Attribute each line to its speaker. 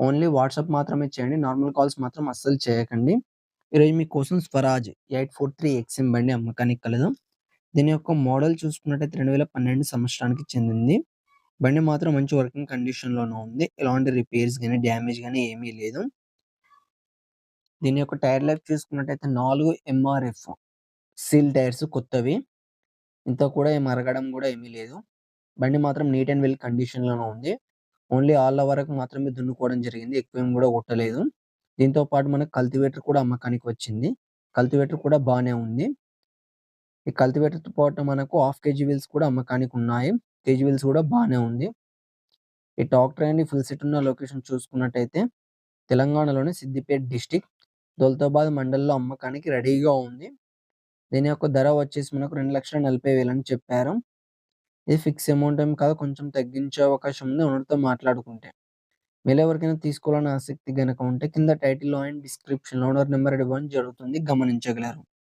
Speaker 1: Only WhatsApp మాత్రమే చేయండి. Normal calls మాత్రం అస్సలు చేయకండి. ఈరోజు మీకోసం స్వరాజ్ 843 ఎక్స్ఎం బండి అమ్మకానికి కలదు. దీని యొక్క మోడల్ చూసుకున్నట్టయితే 2012 సంవత్సరానికి చెందింది. బండి మాత్రం మంచి వర్కింగ్ కండిషన్‌లోనే ఉంది. ఎలాంటి రిపేర్స్ కానీ డ్యామేజ్ కానీ ఏమీ లేదు. దీని యొక్క టైర్ లైఫ్ చూసుకున్నట్టయితే నాలుగు ఎంఆర్ఎఫ్ సీల్ టైర్స్ కొత్తవి. ఇంత కూడా మరగడం అరగడం కూడా ఏమీ లేదు. బండి మాత్రం నీట్ అండ్ వెల్ కండిషన్‌లోనే ఉంది. ఓన్లీ ఆళ్ళ వరకు మాత్రమే దున్నుకోవడం జరిగింది. ఎక్కువేం కూడా కొట్టలేదు. దీంతో పాటు మనకు కల్టివేటర్ కూడా అమ్మకానికి వచ్చింది. కల్టివేటర్ కూడా బానే ఉంది. ఈ కల్టివేటర్‌తో పాటు మనకు హాఫ్ కేజీ వీల్స్ కూడా అమ్మకానికి ఉన్నాయి. కేజీ వీల్స్ కూడా బానే ఉంది. ఈ ట్రాక్టర్ అండ్ ఫుల్ సెట్ ఉన్న లొకేషన్ చూసుకున్నట్టయితే తెలంగాణలోని సిద్దిపేట డిస్టిక్ దౌలతాబాద్ మండల్‌లో అమ్మకానికి రెడీగా ఉంది. దీని యొక్క ధర వచ్చేసి మనకు 2,40,000 అని చెప్పారు. ఇది ఫిక్స్ అమౌంట్ ఏమి కాదు. కొంచెం తగ్గించే అవకాశం ఉంది ఓనర్‌తో మాట్లాడుకుంటే. మీరు ఎవరికైనా తీసుకోవాలని ఆసక్తి గనక ఉంటే కింద టైటిల్‌లో అండ్ డిస్క్రిప్షన్‌లో ఓనర్ నెంబర్ ఇవ్వడం జరుగుతుంది. గమనించగలరు.